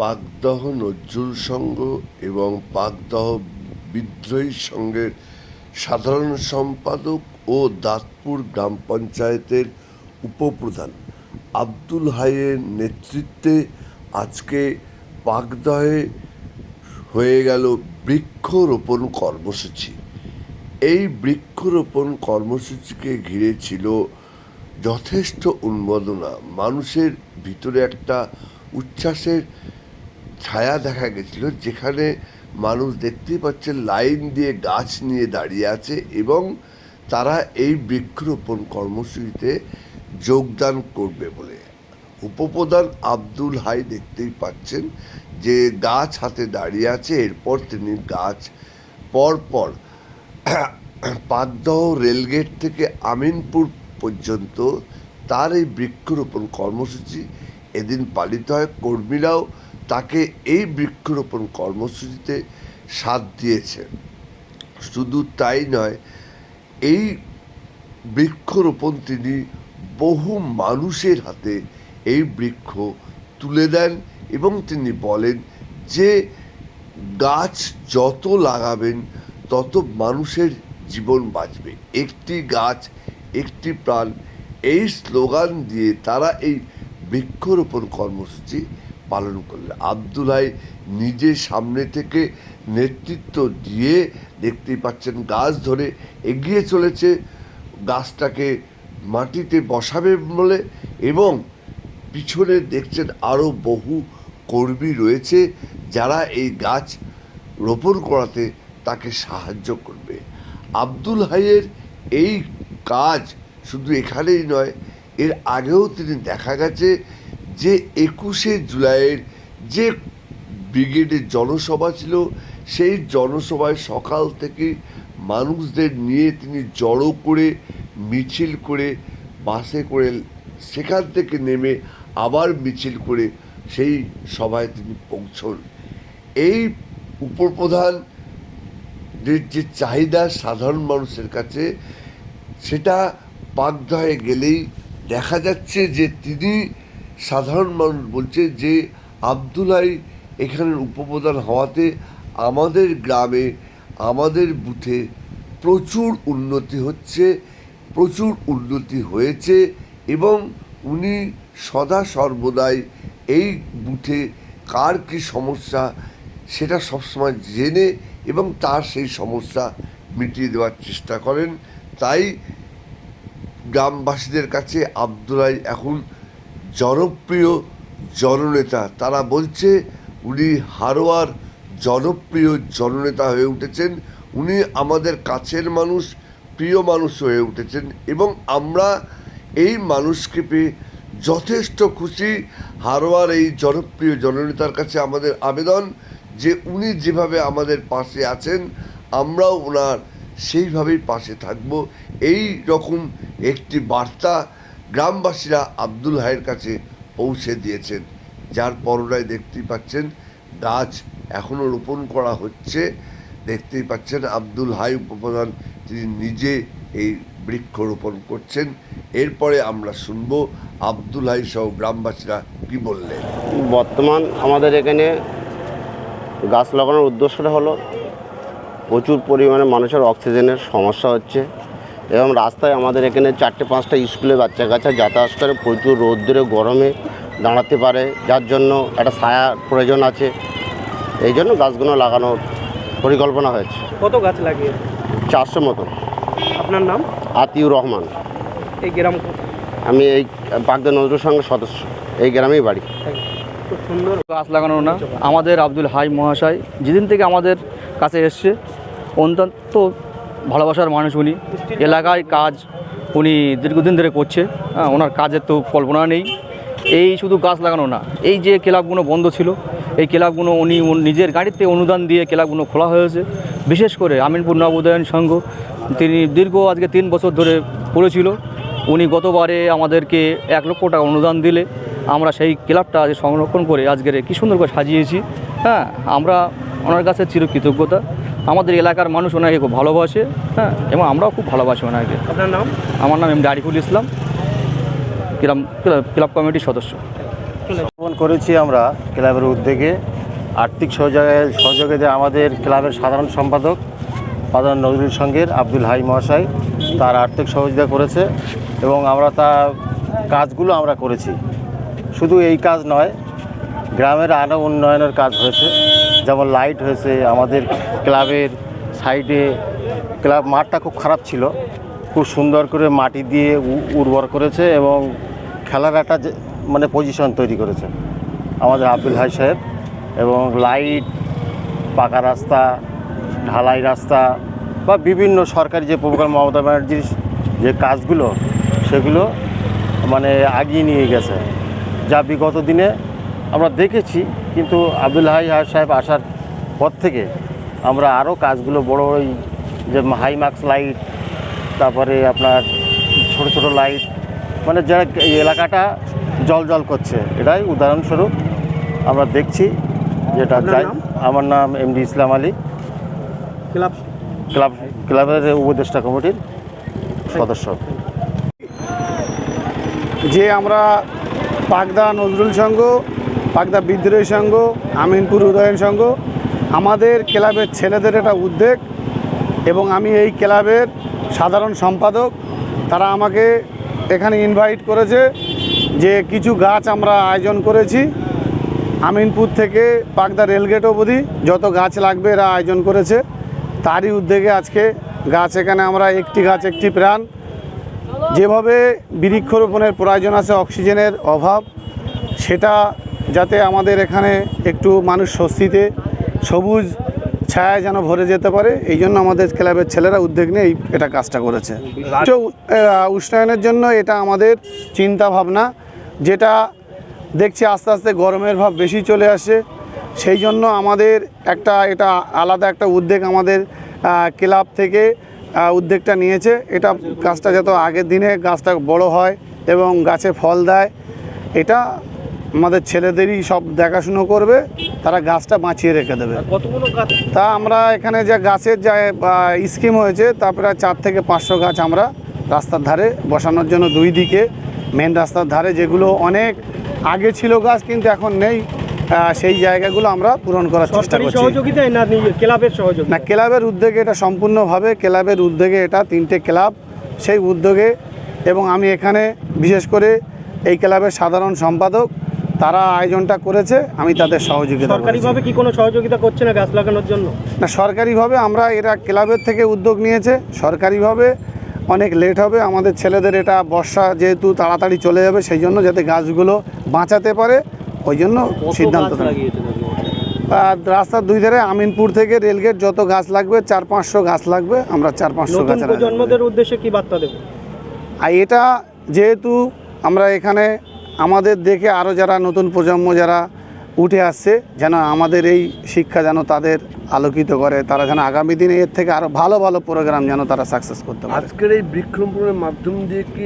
পাকদহ নজরুল সংঘ এবং পাকদহ বিদ্রোহী সংঘের সাধারণ সম্পাদক ও দাঁতপুর গ্রাম পঞ্চায়েতের উপপ্রধান আব্দুল হাইয়ের নেতৃত্বে আজকে পাকদহে হয়ে গেল বৃক্ষরোপণ কর্মসূচি। এই বৃক্ষরোপণ কর্মসূচিকে ঘিরে ছিল যথেষ্ট উন্মাদনা। মানুষের ভিতরে একটা উচ্ছ্বাসের ছায়া দেখা গেছিল, যেখানে মানুষ দেখতেই পাচ্ছেন লাইন দিয়ে গাছ নিয়ে দাঁড়িয়ে আছে এবং তারা এই বৃক্ষরোপণ কর্মসূচিতে যোগদান করবে বলে। উপপ্রধান আব্দুল হাই দেখতেই পাচ্ছেন যে গাছ হাতে দাঁড়িয়ে আছে, এরপর তিনি গাছ পরপর পাকদহ রেলগেট থেকে আমিনপুর পর্যন্ত তার এই বৃক্ষরোপণ কর্মসূচি এদিন পালিত হয়। কর্মীরাও তাকে এই বৃক্ষরোপণ কর্মসূচিতে সাথ দিয়েছে। শুধু তাই নয়, এই বৃক্ষরোপণ তিনি বহু মানুষের হাতে এই বৃক্ষ তুলে দেন এবং তিনি বলেন যে গাছ যত লাগাবেন, তত মানুষের জীবন বাঁচবে। একটি গাছ, একটি প্রাণ, এই স্লোগান দিয়ে তারা এই বৃক্ষরোপণ কর্মসূচি পালন করলেন। আবদুল্লাহ নিজে সামনে থেকে নেতৃত্ব দিয়ে দেখতেই পাচ্ছেন, গাছ ধরে এগিয়ে চলেছে। গাছটাকে মাটিতে বসাবে বলে এবং পিছনে দেখছেন আরও বহু কর্মী রয়েছে যারা এই গাছ রোপণ করাতে তাকে সাহায্য করবে। আব্দুল হাইয়ের এই কাজ শুধু এখানেই নয়, এর আগেও তিনি দেখা গেছে যে একুশে জুলাইয়ের যে ব্রিগেডের জনসভা ছিল, সেই জনসভায় সকাল থেকে মানুষদের নিয়ে তিনি জড়ো করে, মিছিল করে, বাসে করে সেখান থেকে নেমে আবার মিছিল করে সেই সভায় তিনি পৌঁছন। এই উপপ্রধান যে চাহিদা সাধারণ মানুষের কাছে, সেটা পাকদহে গেলেই দেখা যাচ্ছে যে তিনি সাধারণ মানুষ বলছে যে আবদুল্লাই এখানের উপপ্রধান হওয়াতে আমাদের গ্রামে, আমাদের বুথে প্রচুর উন্নতি হচ্ছে, প্রচুর উন্নতি হয়েছে এবং উনি সদা সর্বদাই এই বুথে কার কী সমস্যা সেটা সবসময় জেনে এবং তার সেই সমস্যা মিটিয়ে দেওয়ার চেষ্টা করেন। তাই গ্রামবাসীদের কাছে আবদুল্লাই এখন জনপ্রিয় জননেতা, তারা বলছে উনি হারোয়ার জনপ্রিয় জননেতা হয়ে উঠেছেন। উনি আমাদের কাছের মানুষ, প্রিয় মানুষ হয়ে উঠেছেন এবং আমরা এই মানুষকে পেয়ে যথেষ্ট খুশি। হারোয়ার এই জনপ্রিয় জননেতার কাছে আমাদের আবেদন যে উনি যেভাবে আমাদের পাশে আছেন, আমরাও ওনার সেইভাবেই পাশে থাকব। এই রকম একটি বার্তা গ্রামবাসীরা আব্দুল হাইয়ের কাছে পৌঁছে দিয়েছেন, যার পরনায় দেখতেই পাচ্ছেন, গাছ এখনও রোপণ করা হচ্ছে। দেখতেই পাচ্ছেন আব্দুল হাই উপপ্রধান, তিনি নিজে এই বৃক্ষরোপণ করছেন। এরপরে আমরা শুনব আব্দুল হাই সহ গ্রামবাসীরা কি বললেন। বর্তমান আমাদের এখানে গাছ লাগানোর উদ্দেশ্যটা হলো প্রচুর পরিমাণে মানুষের অক্সিজেনের সমস্যা হচ্ছে। এবং রাস্তায় আমাদের এখানে চারটে পাঁচটা স্কুলে বাচ্চা কাচ্চা যাতায়াত করে প্রচুর রৌদ্রে গরমে দাঁড়াতে পারে। যার জন্য একটা ছায়ার প্রয়োজন আছে। এই জন্য গাছগুলো লাগানোর পরিকল্পনা হয়েছে। কত গাছ লাগিয়ে? চারশো মতো। আপনার নাম? আতিউর রহমান। এই গ্রাম আমি এই বাগদা নজরুল সংঘের সদস্য। এই গ্রামেই বাড়ি। খুব সুন্দর। গাছ লাগানো না। আমাদের আব্দুল হাই মহাশয় যেদিন থেকে আমাদের কাছে এসছে অত্যন্ত ভালোবাসার মানুষ উনি। এলাকায় কাজ উনি দীর্ঘদিন ধরে করছে। হ্যাঁ ওনার কাজের তো কল্পনা নেই। এই শুধু গাছ লাগানো না, এই যে ক্লাবগুলো বন্ধ ছিল, এই ক্লাবগুলো উনি নিজের গাড়িতে অনুদান দিয়ে ক্লাবগুলো খোলা হয়েছে। বিশেষ করে আমিনপুর নব উদয়ন সংঘ, তিনি দীর্ঘ আজকে তিন বছর ধরে পড়েছিল। উনি গতবারে আমাদেরকে এক লক্ষ টাকা অনুদান দিলে। আমরা সেই ক্লাবটা আজ সংরক্ষণ করে আজকের কি সুন্দর করে সাজিয়েছি। হ্যাঁ আমরা ওনার কাছে চিরকৃতজ্ঞতা। আমাদের এলাকার মানুষ ওনাকে খুব ভালোবাসে হ্যাঁ এবং আমরাও খুব ভালোবাসি ওনাকে। আপনার নাম? আমার নাম M Ariful Islam club club কমিটির সদস্য। করেছি আমরা ক্লাবের উদ্যোগে। আর্থিক সহযোগে সহযোগিতা আমাদের ক্লাবের সাধারণ সম্পাদক প্রধান নজরুল সঙ্গের আব্দুল হাই মহাশয় তার আর্থিক সহযোগিতা করেছে এবং আমরা তার কাজগুলো আমরা করেছি। শুধু এই কাজ নয় গ্রামের আরও উন্নয়নের কাজ হয়েছে। যেমন লাইট হয়েছে, আমাদের ক্লাবের সাইডে ক্লাব মাঠটা খুব খারাপ ছিল। খুব সুন্দর করে মাটি দিয়ে উর্বর করেছে এবং খেলার একটা মানে পজিশন তৈরি করেছে আমাদের আব্দুল হাই সাহেব। এবং লাইট পাকা রাস্তা, ঢালাই রাস্তা বা বিভিন্ন সরকারি যে প্রোগ্রাম, মমতা ব্যানার্জির যে কাজগুলো, সেগুলো মানে আগিয়ে নিয়ে গেছে। যা বিগত দিনে আমরা দেখেছি কিন্তু আব্দুল হাই সাহেব আসার পর থেকে আমরা আরও কাজগুলো বড় ওই যে হাই মার্কস লাইট তারপরে আপনার ছোট ছোট লাইট মানে যারা এই এলাকাটা জল জল করছে এটাই উদাহরণস্বরূপ আমরা দেখছি যেটা নাম? আমার নাম MD Islam Ali. Club? Club ক্লাবের উপদেষ্টা কমিটির সদস্য। যে আমরা পাকদা নজরুল সংঘ পাকদা বিদ্রোহী সংঘ, আমিনপুর উদয়ন সংঘ। আমাদের ক্লাবের ছেলেদের একটা উদ্যোগ এবং আমি এই ক্লাবের সাধারণ সম্পাদক। তারা আমাকে এখানে ইনভাইট করেছে যে কিছু গাছ আমরা আয়োজন করেছি। আমিনপুর থেকে পাকদা রেলগেট অবধি যত গাছ লাগবে এরা আয়োজন করেছে। তারই উদ্যোগে আজকে গাছ এখানে আমরা একটি গাছ, একটি প্রাণ যেভাবে বৃক্ষরোপণের প্রয়োজন আছে, অক্সিজেনের অভাব, সেটা যাতে আমাদের এখানে একটু মানুষ স্বস্তিতে সবুজ ছায়া যেন ভরে যেতে পারে, এই জন্য আমাদের ক্লাবের ছেলেরা উদ্যোগ নিয়ে এটা কাজটা করেছে। উষ্ণায়নের জন্য এটা আমাদের চিন্তা ভাবনা যেটা দেখছি আস্তে আস্তে গরমের ভাব বেশি চলে আসে, সেই জন্য আমাদের একটা, এটা আলাদা একটা উদ্যোগ আমাদের ক্লাব থেকে উদ্যোগটা নিয়েছে। এটা গাছটা যত আগের দিনে গাছটা বড় হয় এবং গাছে ফল দেয় এটা আমাদের ছেলেদেরই সব দেখাশুনো করবে তারা গাছটা বাঁচিয়ে রেখে দেবে। কতগুলো গাছ? তা আমরা এখানে যে গাছের যে স্কিম হয়েছে তা প্রায় চার থেকে পাঁচশো গাছ আমরা রাস্তার ধারে বসানোর জন্য দুই দিকে মেন রাস্তার ধারে যেগুলো অনেক আগে ছিল গাছ কিন্তু এখন নেই। সেই জায়গাগুলো আমরা পূরণ করার চেষ্টা করছি। সহযোগিতায় না ক্লাবের সহযোগিতা না ক্লাবের উদ্যোগে এটা সম্পূর্ণভাবে ক্লাবের উদ্যোগে এটা তিনটে ক্লাব সেই উদ্যোগে। এবং আমি এখানে বিশেষ করে এই ক্লাবের সাধারণ সম্পাদক তারা আয়োজনটা করেছে আমি তাদের সহযোগিতা। সরকারিভাবে কি কোনো সহযোগিতা করছে না গাছ লাগানোর জন্য? না সরকারিভাবে আমরা এরা ক্লাবের থেকে উদ্যোগ নিয়েছে সরকারিভাবে অনেক লেট হবে আমাদের ছেলেদের এটা বর্ষা যেহেতু তাড়াতাড়ি চলে যাবে সেই জন্য যাতে গাছগুলো বাঁচাতে পারে। ওই জন্য সিদ্ধান্ত। আর রাস্তার দুই ধারে আমিনপুর থেকে রেলগেট যত গাছ লাগবে চার পাঁচশো গাছ লাগবে আমরা চার পাঁচশো গাছ প্রজন্মদের উদ্দেশ্যে কি বার্তা দেবো আর এটা যেহেতু আমরা এখানে আমাদের দেখে আরও যারা নতুন প্রজন্ম যারা উঠে আসছে যেন আমাদের এই শিক্ষা যেন তাদের আলোকিত করে তারা যেন আগামী দিনে এর থেকে আরও ভালো ভালো প্রোগ্রাম যেন তারা সাকসেস করতে পারে। আজকের এই বৃক্ষরোপণের মাধ্যম দিয়ে কি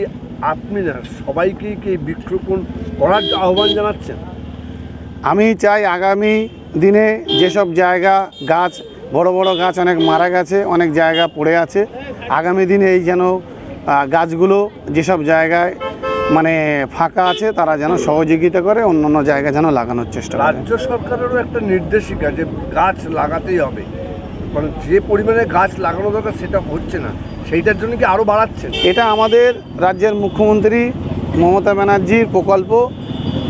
আপনি না সবাইকে কি এই বৃক্ষরোপণ করার আহ্বান জানাচ্ছেন? আমি চাই আগামী দিনে যেসব জায়গা গাছ বড় বড় গাছ অনেক মারা গেছে অনেক জায়গা পড়ে আছে আগামী দিনে এই যেন গাছগুলো যেসব জায়গায় মানে ফাঁকা আছে তারা যেন সহযোগিতা করে অন্য অন্য জায়গায় যেন লাগানোর চেষ্টা করে। রাজ্য সরকারেরও একটা নির্দেশিকা যে গাছ লাগাতেই হবে। মানে যে পরিমাণে গাছ লাগানো দরকার সেটা হচ্ছে না। সেইটার জন্য কি আরও বাড়াচ্ছেন? এটা আমাদের রাজ্যের মুখ্যমন্ত্রী মমতা ব্যানার্জির প্রকল্প।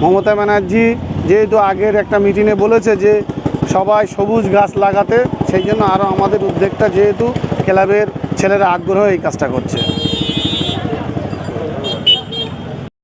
মমতা ব্যানার্জি যেহেতু আগের একটা মিটিংয়ে বলেছে যে সবাই সবুজ গাছ লাগাতে, সেই জন্য আরও আমাদের উদ্যোগটা যেহেতু ক্লাবের ছেলেরা আগ্রহ এই কাজটা করছে।